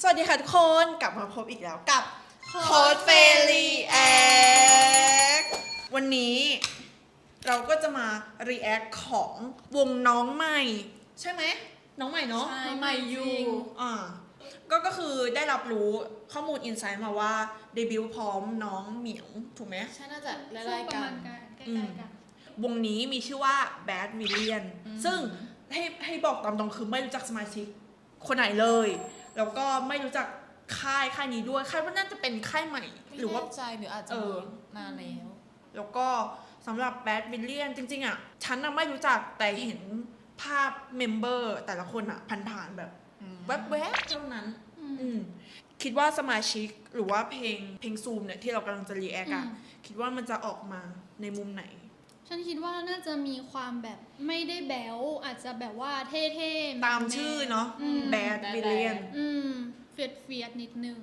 สวัสดีค่ะทุกคนกลับมาพบอีกแล้วกับโคดเฟลีแอควันนี้เราก็จะมา react ของวงน้องใหม่ ใช่ไหม น้องใหม่เนาะใช่ใหม่อยู่ อ่าก็ก็คือได้รับรู้ข้อมูลอินไซต์มาว่าเดบิวต์พร้อมน้องเหมียว ถูกไหม ใช่น่าจะไล่ช่วงๆประกัมานณกันใกอืล้มๆกัน วงนี้มีชื่อว่า Bad Villain อืมซึ่งให้ให้บอกตามตรงคือไม่รู้จักสมาชิกคนไหนเลย แล้วก็ไม่รู้จักค่ายค่ายนี้ด้วยค่ายว่าน่าจะเป็นค่ายใหม่หรือว่าไม่แน่ใจหรืออาจจะเออ นานแล้ว แล้วก็สำหรับ Bad Villain จริง ๆ อะ ฉันน่ะไม่รู้จักแต่เห็นภาพเมมเบอร์แต่ละคนอะ ผ่านๆ แบบแวบๆเท่านั้นอืมอืมคิดว่าสมาชิกหรือว่าเพลงเพลงซูมเนี่ย ที่เรากำลังจะรีแอคอะอืม คิดว่ามันจะออกมาในมุมไหน ฉันคิดว่าน่าจะมีความแบบไม่ได้แบวอาจจะแบบว่าเท่ๆตามชื่อเนาะอืม Bad Villain อืมเฟียดเฟียดๆนิดนึง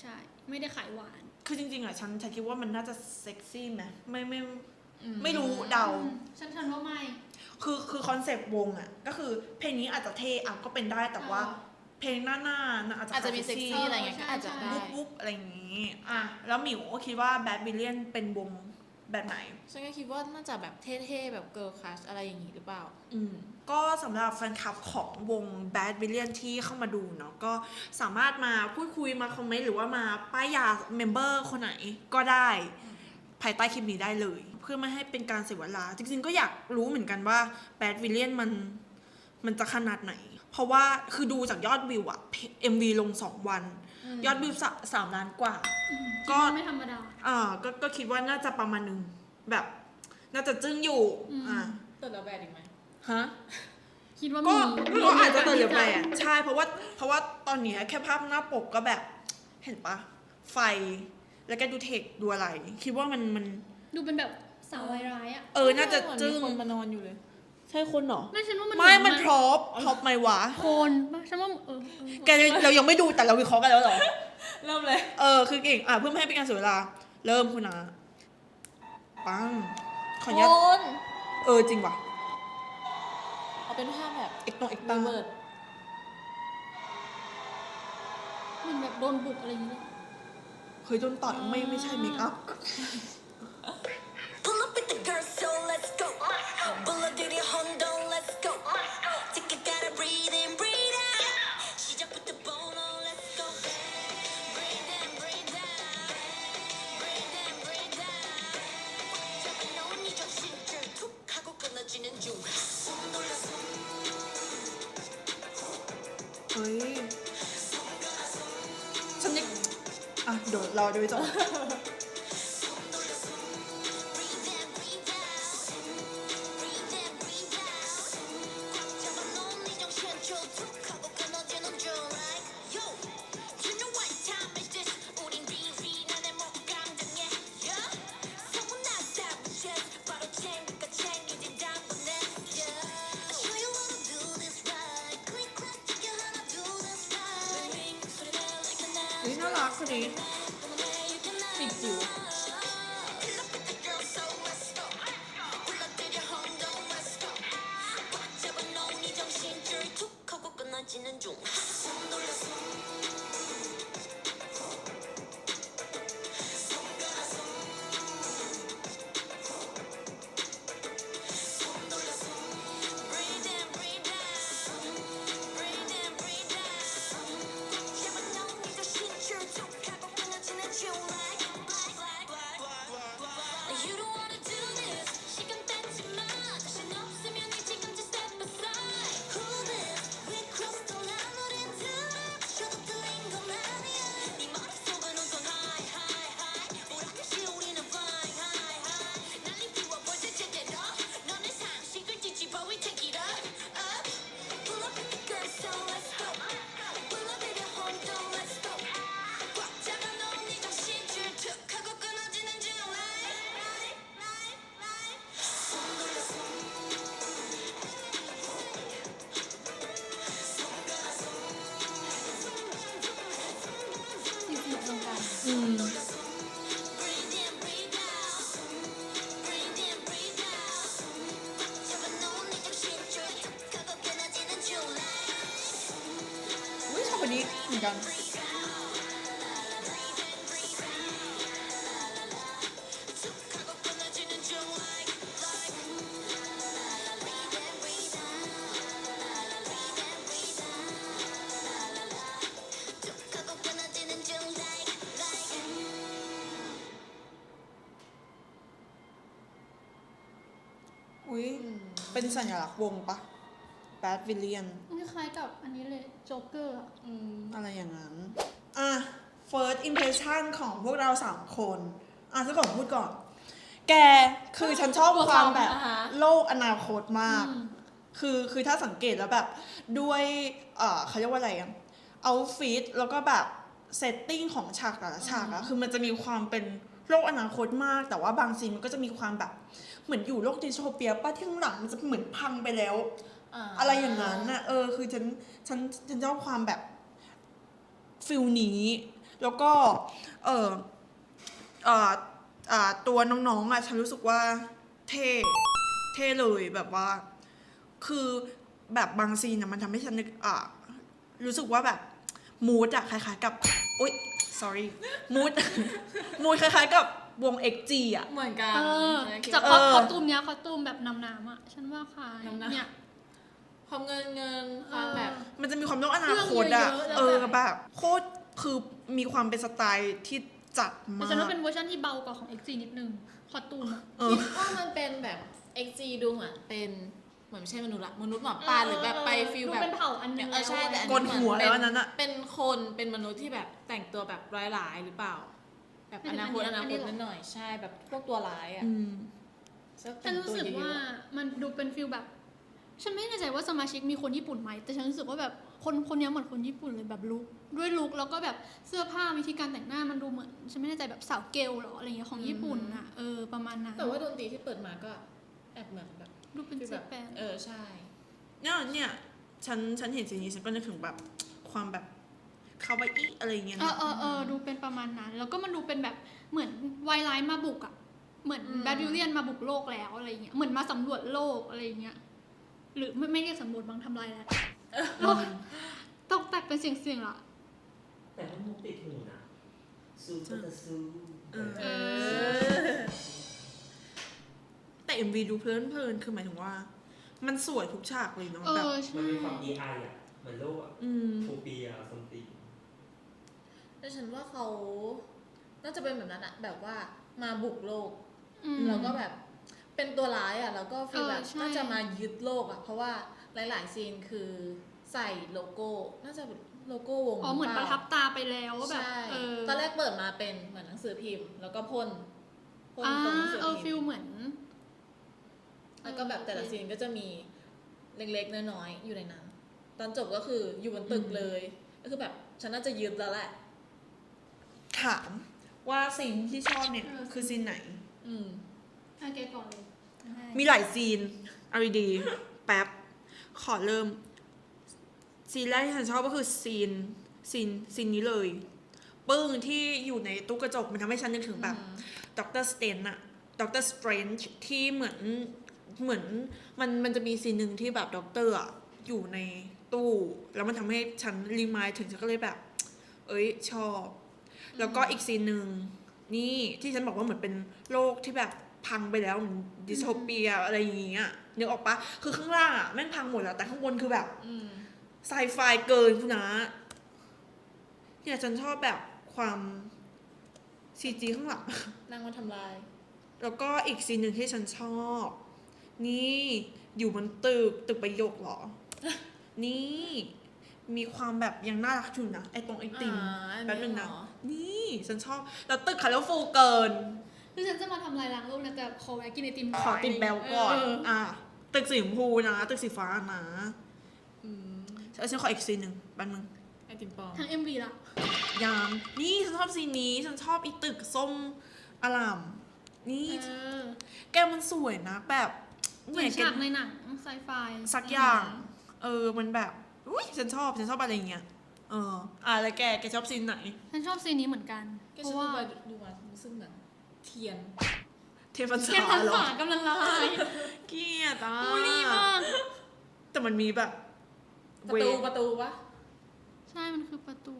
ใช่ ไม่ได้ขายหวาน คือจริงๆอะฉันฉันคิดว่ามันน่าจะเซ็กซี่ไหมไม่ไม่ อืไม่รู้เดา อืมฉันฉันว่าไม่ คือคือคอนเซปต์วงอะก็คือเพลงนี้อาจจะเท่อะก็เป็นได้แต่ว่า เพลงหน้าหน้าๆน่ะอาจจะอาจจะมีเซ็กซี่อะไรเงี้ยใช่ก็อาจจะใช่ได้ วุบวุบอะไรอย่างงี้ อะ แล้วหมิวคิดว่า Bad Villain เป็นวง แบบไหน ฉันก็คิดว่าน่าจะแบบเท่ๆ แบบเกิร์ลคลัชอะไรอย่างงี้หรือเปล่า อืม ก็สำหรับแฟนคลับของวง Bad Villain ที่เข้ามาดูเนาะก็สามารถมาพูดคุยมาคอมเมนต์หรือว่ามาป้ายยาเมมเบอร์คนไหนก็ได้ ภายใต้คลิปนี้ได้เลย เพื่อไม่ให้เป็นการเสียเวลา จริงๆ ก็อยากรู้เหมือนกันว่า Bad Villain มันมันจะขนาดไหน เพราะว่าคือดูจากยอดวิวอะ MV ลง 2 วัน ยอดวิวสะสามล้านกว่าอืมก็คิดว่าไม่ธรรมดา อ่าก็ก็คิดว่าน่าจะประมาณนึงแบบ น่าจะจึ้งอยู่อืม อ่าเติร์ดแล้วแบดอีกไหมฮะ คิดว่าก็มีก็อาจจะมีเติร์ดโกาสแบนใช่เพราะว่าเพราะว่าตอนเนี้ยแค่ภาพหน้าปกก็แบบ เห็นปะไฟแล้วก็ดูเทคดูอะไร คิดว่ามันมัน ดูเป็นแบบสาวร้ายๆอะ เออน่าจะเหมือนจึ้งมีคนมานอนอยู่เลย ใช่คนเหรอ ไม่ฉันว่ามันไม่ มันเหพร็อพพร็อพไหมวะโคนปะฉันว่าเออเออแกเรายังไม่ดูแต่เราวิเคราะห์กันแล้วเหรอ เริ่มเลย เออ คือเก่ง อะ เพื่อไม่ให้เป็นการเสียเวลา เริ่มคุณนะปัง ขออนุญาตนเออ จริงว่ะเอาเป็นภาพแบบเอกโนเอกรีตาเวิร์ดมันแบบโดนบุกอะไรอย่างเงี้ยเคยโดนต่อยไม่ ไม่ใช่เมคอัพ เฮ้ย ฉันยังอะเดี๋ยวรอดูจบ Thank you. chăng Ui, ừ. เป็นสัญลักษณ์วงปะ Bad Villain มันคล้ายๆกับอันนี้เลยโจ๊กเกอร์อะอืมอะไรอย่างนั้น อะ first impression ของพวกเราสามคน อะฉันก่อนพูดก่อน แกคือฉันชอบความแบบอ่าฮะโลกอนาคตมากอืมคือคือถ้าสังเกตแล้วแบบด้วยเอ่อเขาเรียกว่าอะไรอะเอาฟิตแล้วก็แบบเซตติ้งของฉากแต่ละฉากอะคือมันจะมีความเป็นโลกอนาคตมาก แต่ว่าบางซีนมันก็จะมีความแบบ เหมือนอยู่โลกดิสโทเปียป้าที่ข้างหลังมันจะเหมือนพังไปแล้ว อะไรอย่างนั้นน่ะเออคือฉันฉันฉันชอบความแบบฟิลนี้ แล้วก็ เออเอออ่าตัวน้องๆอะฉันรู้สึกว่าเท่เท่เลยแบบว่า คือแบบบางซีนนะมันทำให้ฉันนึกอ่ารู้สึกว่าแบบมูดอะคล้ายๆกับอุ้ย sorry มูดมูดคล้ายๆกับวง XG อะเหมือนกันเออใช่คิดจากว่าคอเออคอสตูมเนี้ยคอสตูมแบบน้ำๆอะ ฉันว่าคล้ายน้ำๆ เนี่ย ความเงินเงินความแบบ มันจะมีความโลกอนาคตอะเครื่องเยอะๆแล้วเออแบบแบบโคตรคือมีความเป็นสไตล์ที่จัดแต่มาฉันว่ากเป็นเวอร์ชันที่เบากว่าของ XG นิดนึงคอสตูมอะเออคิดว่ามันเป็นแบบ XG ดูเหมือนเป็นเหมือนไม่ใช่มนุษย์ละมนุษย์หมอปลาหรือแบบไปฟิลดูแบบเป็นเผ่าอันนึงเออใช่แต่อันกลหัวแล้วอันนั้นอะเป็นคนเป็นมนุษย์ที่แบบแต่งตัวแบบร้ายๆหรือเปล่า แบบอนาคตอนาคตนิดหน่อยใช่แบบพวกตัวร้ายอะอืมซึ่งฉัแต่นงรู้ตัวสึกเยว่าอะมันดูเป็นฟิลแบบ ฉันไม่แน่ใจว่าสมาชิกมีคนญี่ปุ่นไหม แต่ฉันรู้สึกว่าแบบคนคนเนี้ยเหมือนคนญี่ปุ่นเลยแบบลุคด้วยลุคแล้วก็แบบเสื้อผ้าวิธีการแต่งหน้ามันดูเหมือนฉันไม่แน่ใจแบบสาวเกลเหรออะไรเงี้ยของญี่ปุ่นอะเออประมาณนั้นๆแต่ว่าดนตรีที่เปิดมาก็แอบเหมือนแบบดูเป็นฟีลเจแบบแปนเออใช่เนี่ยเนี่ยฉันฉันเห็นสิ่งนี้ฉันก็นึกถึงแบบความแบบคาวาอิอะไรอย่างเงี้ยเอนะอเออเออดูเป็นประมาณนั้น แล้วก็มันดูเป็นแบบเหมือนไวไลท์มาบุกอะเหมือนอืมแบดวิลเลียนมาบุกโลกแล้วอะไรเงี้ยเหมือนมาสำรวจโลกอะไรเงี้ย หรือไม่ไม่เรียกสำรวจบางทำลายแล้วโลกตกแตกเป็นเสียงเสียงๆละแต่ว่ามุกติดหูนะซูก็จะซูเออเออแต่ MV ดูเพลินเพลินๆคือหมายถึงว่า มันสวยทุกฉากเลยเนาะเอแบบอมันใช่มีความ EI อะเหมือนโลกอะอืมทูเปียซัมติงแต่ฉันว่าเขาน่าจะเป็นแบบนั้นอะแบบว่ามาบุกโลกอืมแล้วก็แบบ เป็นตัวร้ายอะแล้วก็ฟีลแบบเออใช่ น่าจะมายึดโลกอะ เพราะว่าหลาย ๆ ซีนคือใส่โลโก้ น่าจะโลโก้วงอ๋อเหมือนประปล่าทับตาไปแล้วว่าแบบใช่เออตอนแรกเปิดมาเป็นเหมือนหนังสือพิมพ์ แล้วก็พ่นพ่นอ่าตรงหนังสือเออพิฟิมลพ์เหมือน แล้วก็แบบแต่ละซีนก็จะมีเล็กๆน้อยๆอยู่ในนั้นตอนจบก็คืออยู่บนตึกเลย ก็คือแบบฉันน่าจะยึดแล้วแหละ ถามว่าซีนที่ชอบเนี่ยเออ คือซีนไหน อืม อะแกก่อนเลย มีหลายซีนเอาดีๆแป๊บ ขอเริ่ม ซีนแรกที่ฉันชอบก็คือซีนซีนซีนนี้เลย ปึ้งที่อยู่ในตู้กระจกมันทำให้ฉันนึกถึงแบบด็อกเตอร์สเตนอะด็อกเตอร์สเตรนจ์ที่เหมือนเหมือนมันมันจะมีซีนหนึ่งที่แบบด็อกเตอร์อะอยู่ในตู้ แล้วมันทำให้ฉันรีมายถึงฉันก็เลยแบบ เอ้ยชอบ แล้วก็อีกซีนหนึ่งนี่ที่ฉันบอกว่าเหมือนเป็นโลกที่แบบ พังไปแล้วเหมือนดิสโทเปียอะไรอย่างเงี้ยนึกออกปะคือข้างล่างอะแม่งพังหมดแล้ว แต่ข้างบนคือแบบอืมไซไฟเกินคุณนะเนี่ยฉันชอบแบบความซีจีข้างหลังนางมาทำลาย แล้วก็อีกซีนหนึ่งที่ฉันชอบ นี่อยู่บนตึกตึกประโยคเหรอ นี่มีความแบบยังน่ารักอยู่นะไอตรงไอติมอ่าอันนี้แป๊บนึงนะเหรอนี่ฉันชอบ แล้วตึกคาร์ลฟูเกิน คือฉันจะมาทำลายล้างโลกนะแต่ขอแวะกินไอติมขอติดแบลก่อน เอออะตึกสีชมพูนะ ตึกสีฟ้านะอืมฉันฉันขออีกซีนหนึ่งแป๊บนึงไอติมปลอมทั้ง MV ละยามนี่ฉันชอบซีนนี้ ฉันชอบอีตึกส้มอลาม นี่ เออแกมันสวยนะ แบบเหมือนแกฉากในหนังไซไฟสักอย่าง เออ มันแบบ อุ้ยฉันชอบ ฉันชอบอะไรอย่างเงี้ย เออ อะแล้วแก แกชอบซีนไหน ฉันชอบซีนนี้เหมือนกันก็เพฉันราะว่า ดูมาดูมารู้สึกเหมือน เทียน เทพันเทียนษาพันเหรอษากำลังละลายเกลียดอะบูลลี่มากแต่มันมีแบบประตูประตูปะใช่มันคือประตู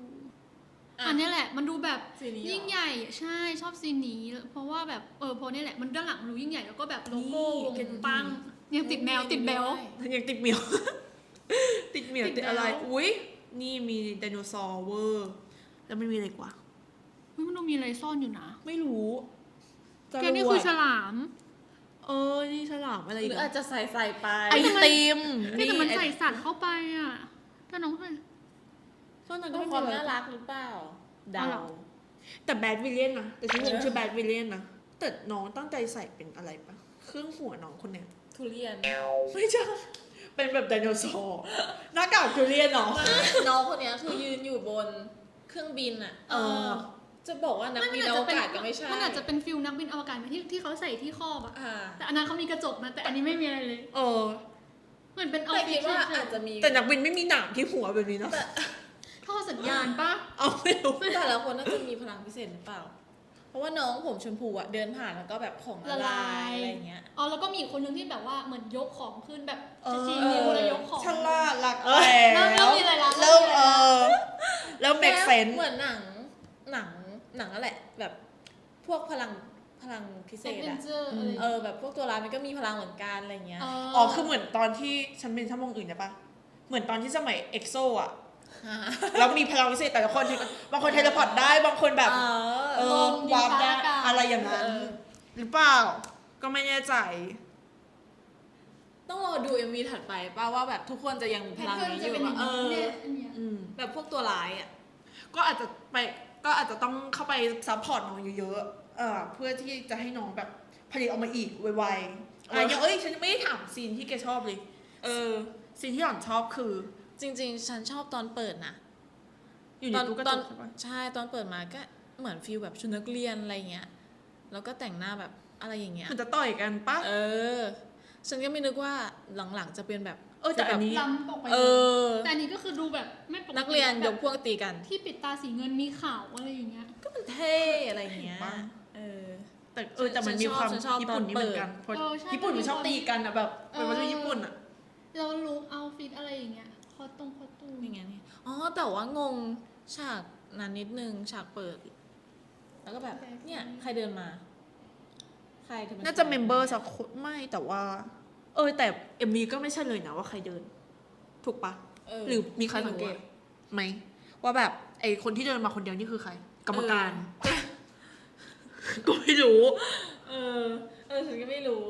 อะอันเนี้ยแหละมันดูแบบซีนนี้เหรอยิ่งใหญ่ใช่ชอบซีนนี้ เพราะว่าแบบเออเพราะนี่แหละมันด้านหลังมันดูยิ่งใหญ่แล้วก็แบบโลโก้วงปังยังติดแมวติดแบลยังติดเหมียว ติดเหมียวติดติดอะไรแบ๊วอุ้ยนี่มีไดโนเสาร์เวอร์ แล้วไม่มีอะไรกว่าเฮ้ยมันดูมีอะไรซ่อนอยู่นะ ไม่รู้ แกนี่คือฉลามเเออ นี่ฉลามอะไรหอีกรืออะอาจจะใส่ใส่ไป ไอติมนี่แต่มันไอใส่สารเข้าไปอะถ้าน้องใส่เพราะนั้นก็ความน่ารักหรือเปล่าเดาอ๋อเหรอ แต่แบดวิลเลียนนะแต่ฉันงงเออชื่อแบดวิลเลียนนะแต่น้องตั้งใจใส่เป็นอะไรปะเครื่องหัวน้องคนเนี้ยทุเรียน ไม่ใช่เป็นแบบไดโนเสาร์หน้ากากทุเรียนเนาะ น้องคนเนี้ยคือยืนอยู่บนเครื่องบินอะเออ จะบอกว่านักบินอวกาศก็ไม่ใช่ มันอาจจะเป็นฟิลนักบินอวกาศไหมที่ที่เขาใส่ที่คอบอะอ่าแต่อันนั้นเขามีกระจกนะแต่อันนี้ไม่มีอะไรเลยเออเหมือนเป็นเอาแต่ฟิคิตดว่าอาจจะมีแต่นักบินไม่มีหนามที่หัวแบบนี้เนาะท่อสัญญาณปะเอาไม่รู้แต่ละคนน่าจะมีพลังพิเศษหรือเปล่า เพราะว่าน้องผมชมพูอะเดินผ่านแล้วก็แบบของละลายอะไรอย่างเงี้ย อ๋อแล้วก็มีอีกคนหนึ่งที่แบบว่าเหมือนยกของขึ้นแบบเออชี้นิ้วแล้วยกของ ฉลาดหลักเออแล้วเริ่มมีอะไรละเริ่มเริ่เอมมีอะไรละอแล้วเมกเซนเหมือนหนังหนัง หนังนั่นแหละ แบบพวกพลังพลังพิเศเซ็กษเวนอะเจอร์อะไรเออแบบพวกตัวร้ายมันก็มีพลังเหมือนกันอะไรเงี้ยอ๋อคือเหมือนตอนที่ฉันเป็นชั่วโมงอื่นใช่ปะเหมือนตอนที่สมัยเอ็กโซอะแล้วมีพลังพิเศษแต่ละคนที่บางคนเทเลพอร์ตได้บางคนแบบ เอเอออลมวาร์ปได้ดีฟ้าอากาศ อะไรอย่างนั้น เออ หรือเปล่า ก็ไม่แน่ใจ ต้องรอดู MV ถัดไปป่าว่าแบบทุกคนจะยังมีแพพทลังเทิร์นนี้อจะยู่เป็นอย่าอะงเอนี้อเนี่ยอันเนี้ย อืม แบบพวกตัวร้ายอะ ก็อาจจะไป ก็อาจจะต้องเข้าไปซัพพอร์ตน้องเยอะๆเออเพื่อที่จะให้น้องแบบผลิตออกมาอีกไวๆอะไรอย่างเงี้ยเอ้ยฉันยังไม่ได้ถามซีนที่แกชอบเลย เออซีนที่หล่อนชอบคือ จริง ๆ ฉันชอบตอนเปิดนะอยู่ในตอนตู้กระตจอนกใช่ปะใช่ตอนเปิดมาก็เหมือนฟิลแบบชุดนักเรียนอะไรเงี้ย แล้วก็แต่งหน้าแบบอะไรอย่างเงี้ย มันจะต่อยกันปะเออ ฉันก็ไม่นึกว่าหลังๆจะเป็นแบบ เออแต่อันนี้ ล้ำออกไปเออ แต่อันนี้ก็คือดูแบบไม่ปกตินักเรียนแบยบกพวกตีกัน ที่ปิดตาสีเงินมีข่าวอะไรอย่างเงี้ย ก็มันเท่อะไรเงี้ยบ้างเออ แต่เออแต่มันฉันมีชอบความฉันชอบญี่ปุ่นตอนนี่เหมือนกันเปิดเพราะเออใช่ญี่ปุ่นมันชอบตีกันอะแบบเป็นวัฒนธรรมญี่ปุ่นอะเราลุกเอาฟิตอะไรอย่างเงี้ยคอตรงคอตูมอย่างเงี้ยนี่อ๋อ แต่ว่างงฉากนั้นนิดนึงฉากเปิด แล้วก็แบบ เนี่ย ใครเดินมา ใครถึงน่าจะเมมเบอร์สักคนไม่แต่ว่า เออ แต่เอ็มวีก็ไม่ใช่เลยนะว่าใครเดิน ถูกปะเหรือมีใครสังเกตไหมว่าแบบไอคนที่เดินมาคนเดียวนี่คือใคร กรรมการก็ไม่รู้ เออ เออฉันก็ไม่รู้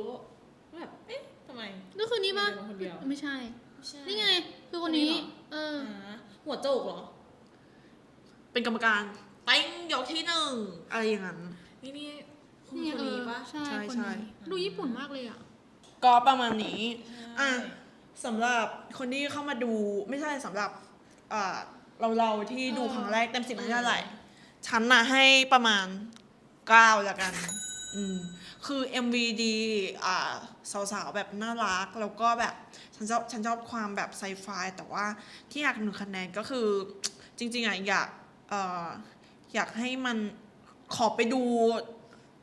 แบบเอ๊ะทำไมก็คือนี่ปะเดินมาคนเดียวไม่ใช่ไม่ใช่นี่ไง คือคนนี้คนนี้เหรอเอออ่าหัวโจกเหรอ เป็นกรรมการเป้งยกที่หนึ่งอะไรอย่างนั้น นี่นี่คนนี่คนเอนี้อปะใช่ใช่คนใช่นี้ดูญี่ปุ่นมากเลยอะ ก็ประมาณนี้ อะสำหรับคนที่เข้ามาดูไม่ใช่สำหรับอ่าเราเราที่ดูครั้งแรกเต็มสิบไม่เท่าไหร่ ฉันน่ะให้ประมาณเก้าละกัน อืม คือ MV ดีอ่าสาวๆ แบบน่ารัก แล้วก็แบบ ฉันชอบฉันชอบความแบบไซไฟแต่ว่าที่อยากหนึ่งคะแนนก็คือ จริงๆอะอยากเอ่ออยากให้มันขอไปดู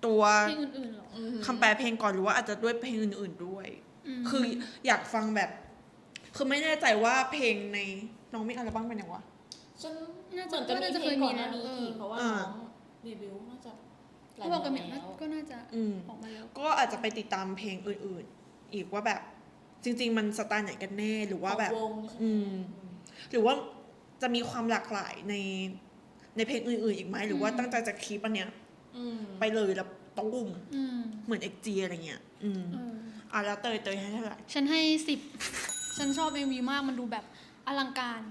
ตัวเพลงอื่นๆเหรออืมคำแปลเพลงก่อนหรือว่าอาจจะด้วยเพลงอื่น ๆด้วย มคืออยากฟังแบบ คือไม่แน่ใจว่าเพลงในน้องมีอัลบั้มเป็นยังวะ ฉันน่าเหจะมือนจะมีน่าจะเพเคลยงมีก่อนหน้านี้แล้วอีกเพราะว่าอ่า น้องเดบิวต์น่าจะหลายเขาบอกกันเดืเนี่ยอนแล้วก็น่าจะอืม ออกมาแล้ว ก็อาจจะไปติดตามเพลงอื่นๆ อีกว่าแบบ จริง ๆ มันสไตล์ไหนกันแน่หรือว่าแบบ ของวงใช่ไหมอืม หรือว่าจะมีความหลากหลายในในเพลงอื่นๆอีกไหมหรือว่าอืม ตั้งใจจะคลิปอันเนี้ยอืม ไปเลยแล้วตุ้มอืมเหมือนเอ็กจีอะไรเงี้ย อืมเอออะแล้วเตยเตยให้เท่าไหร่ฉันให้สิบฉันชอบ MV มากมันดูแบบอลังการ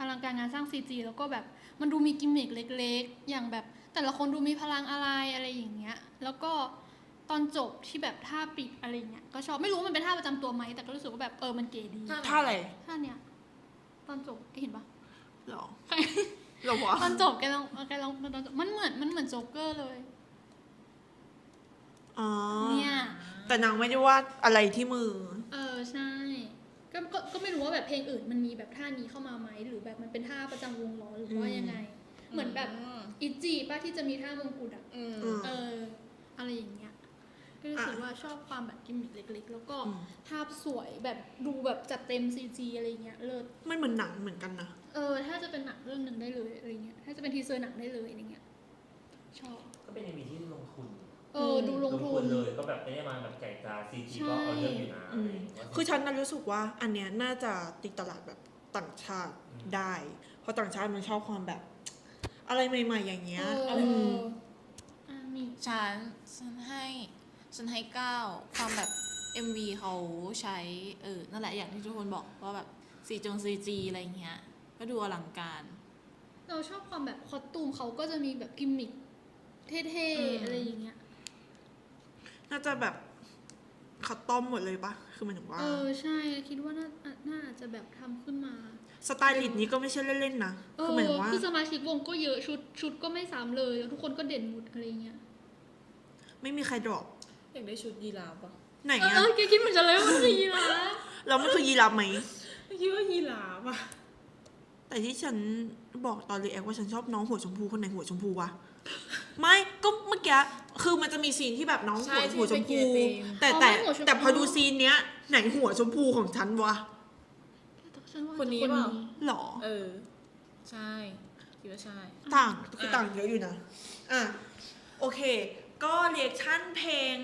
อลังการงานสร้าง CG แล้วก็แบบมันดูมีกิมมิคเล็ก ๆ อย่างแบบ แต่ละคนดูมีพลังอะไรอะไรอย่างเงี้ย แล้วก็ตอนจบที่แบบท่าปิดอะไรอย่างเงี้ยก็ชอบไม่รู้มันเป็นท่าประจำตัวไหมแต่ก็รู้สึกว่าแบบเออมันเก๋ดีท่าท่าอะไรท่าเนี้ยตอนจบแกเห็นปะหรอ หรอวะตอนจบแกลองแกลองตอนจบมันเหมือนมันเหมือนโจ๊กเกอร์เลยอ๋อเนี่ยแต่นางไม่ได้วาดอะไรที่มือ เออใช่ก็ก็ก็ไม่รู้ว่าแบบเพลงอื่นมันมีแบบท่านี้เข้ามาไหมหรือแบบมันเป็นท่าประจำวงล้อหรือว่าอืมยังไง เหมือนแบบอิจิป้าที่จะมีท่ามงกุฎอะอืมอืมเออ อะไรอย่างเงี้ยก็รู้สึกว่าชอบความแบบกิมมิคเล็ก ๆ แล้วก็อืมภาพสวยแบบดูแบบจัดเต็มซีจีอะไรเงี้ยเลิศมันเหมือนหนังเหมือนกันนะ เออ ถ้าจะเป็นหนังเรื่องหนึ่งได้เลยอะไรเงี้ย ถ้าจะเป็นทีเซอร์หนังได้เลยอะไรเงี้ย ชอบ ก็เป็นเอ็มวีที่ลงทุนเออ ดูลงทุน เลยก็แบบไม่ได้มาแบบไก่กาซีจีก็เอาเรื่องอยู่นะอืมอะไรอย่างเงี้ยคือฉันน่ะรู้สึกว่า อันเนี้ยน่าจะตีตลาดแบบต่างชาติอืมได้ เพราะต่างชาติมันชอบความแบบ อะไรใหม่ ๆ อย่างเงี้ยเอออืมอะมีฉันฉันให้ฉันให้เก้าความแบบ MV เขาใช้ เออ นั่นแหละอย่างที่ทุกคนบอกว่าแบบสีจงซีจีอะไรเงี้ย ก็ดูอลังการ เราชอบความแบบคอสตูมเขาก็จะมีแบบกิมมิคเท่อืม ๆ อะไรอย่างเงี้ย น่าจะแบบเขาต้มหมดเลยปะคือหมายถึงว่า เออใช่คิดว่าน่าน่าจะแบบทำขึ้นมา สไตลิสต์นี้ก็ไม่ใช่เล่นๆนะ เอคืออหมายถึงว่า คือสมาชิกวงก็เยอะชุดชุดก็ไม่ซ้ำเลยแล้วทุกคนก็เด่นหมดอะไรเงี้ยไม่มีใครดรอปอยากได้ชุดยีราฟปะไหนเอออะเออแกคิดเหมือนฉันเลยว่ามันคือยีราฟแล้วมันคือยีราฟไหมคิดว่ายีราฟอะ แต่ที่ฉันบอกตอนรีแอคว่าฉันชอบน้องหัวชมพูคนไหนหัวชมพูวะ ไม่ก็เมื่อกี้คือมันจะมีซีนที่แบบน้องหัวหัวชมพูแต่แต่แต่พอดูซีนเนี้ยไหนหัวชมพูของฉันวะฉันว่าคนนี้คนเปล่านี้หรอ เออ ใช่คิดว่าใช่ ต่างคืออะต่างเยอะอยู่นะ อะ โอเค ก็เรียกชั่นเพลง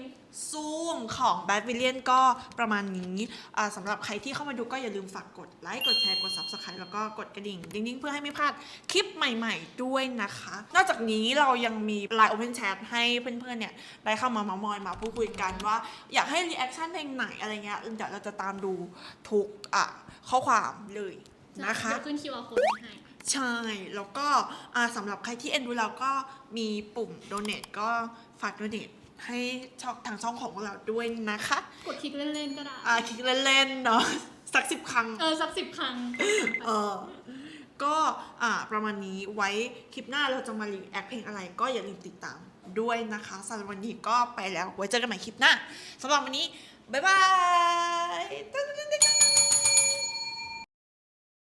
ซูมของ Bad Villain ก็ประมาณนี้อ่าสำหรับใครที่เข้ามาดูก็อย่าลืมฝากกดไลค์กดแชร์กด Subscribe แล้วก็กดกระดิ่งดิ้งๆเพื่อให้ไม่พลาดคลิปใหม่ๆด้วยนะคะ นอกจากนี้เรายังมี Line Open Chat ให้เพื่อนๆเนี่ยได้เข้ามาเมามอยมาพูดคุยกันว่า อยากให้รีแอคชั่นเพลงไหนอะไรเงี้ยเดี๋ยวเราจะตามดูทุกอะข้อความเลยนะคะเดี๋ยวขึ้น QR code ให้ ใช่ แล้วก็อ่าสำหรับใครที่เอ็นดูเราก็มีปุ่ม donate ก็ฝาก donate ให้ช่องทางช่องของพวกเราด้วยนะคะกดคลิกเล่นๆก็ได้ อ่าคลิกเล่นๆเนาะสักสิบครั้ง เออสักสิบครั้ง เออ ก็อ่าประมาณนี้ไว้คลิปหน้าเราจะมารีแอคเพลงอะไรก็อย่าลืมติดตามด้วยนะคะสำหรับวันนี้ก็ไปแล้วไว้เจอกันใหม่คลิปหน้าสำหรับวันนี้ บ๊ายบาย